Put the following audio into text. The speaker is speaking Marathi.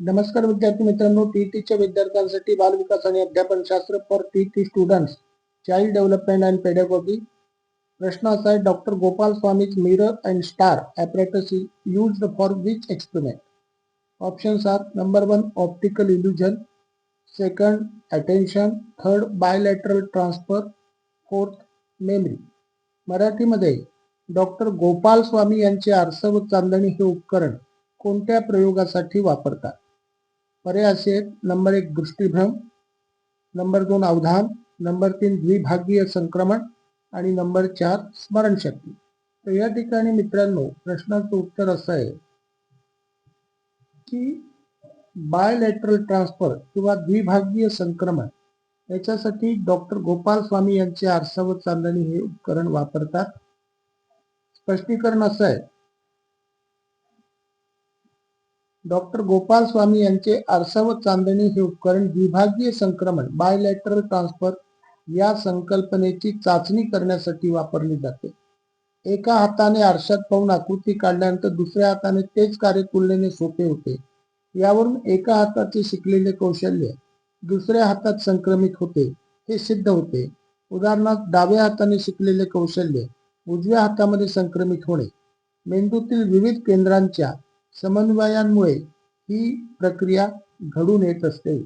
नमस्कार विद्यार्थी मित्रांनो टीईटीच्या विद्यार्थ्यांसाठी बालविकास आणि अध्यापन शास्त्र for TET students child development and pedagogy प्रश्न असा आहे doctor Gopal Swamy's mirror and star apparatus use for which experiment options are number one optical illusion second attention third bilateral transfer fourth memory मराठीमध्ये डॉक्टर गोपाल स्वामी यांचे आरसा व चांदणी हे उपकरण कोणत्या प्रयोगासाठी वापरतात? पर्याय असे आहेत नंबर एक दृष्टीभ्रम नंबर दोन अवधान नंबर तीन द्विभागीय संक्रमण आणि नंबर चार स्मरणशक्ती. तर या ठिकाणी मित्रांनो प्रश्नाचं उत्तर असं आहे की बायलॅटरल ट्रान्सफर किंवा द्विभागीय संक्रमण याच्यासाठी डॉक्टर गोपाल स्वामी यांचे आरसा व चांदणी हे उपकरण वापरतात. स्पष्टीकरण असं आहे डॉक्टर गोपाल स्वामी यांचे आरसा व चांदणी हे उपकरण विभागीय संक्रमण बायलॅटरल ट्रान्सफर या संकल्पनेची चाचणी करण्यासाठी वापरली जाते. एका हाताने आरशात पाहून आकृती काढल्यानंतर दुसऱ्या हाताने तेच कार्य तुलनेने सोपे होते. यावरून एका हाताचे शिकलेले कौशल्य दुसऱ्या हातात संक्रमित होते हे सिद्ध होते. उदाहरणार्थ डाव्या हाताने शिकलेले कौशल्य उजव्या हातामध्ये संक्रमित होणे. मेंदूतील विविध केंद्रांच्या समन्वयांमुळे ही प्रक्रिया घडून येत असते.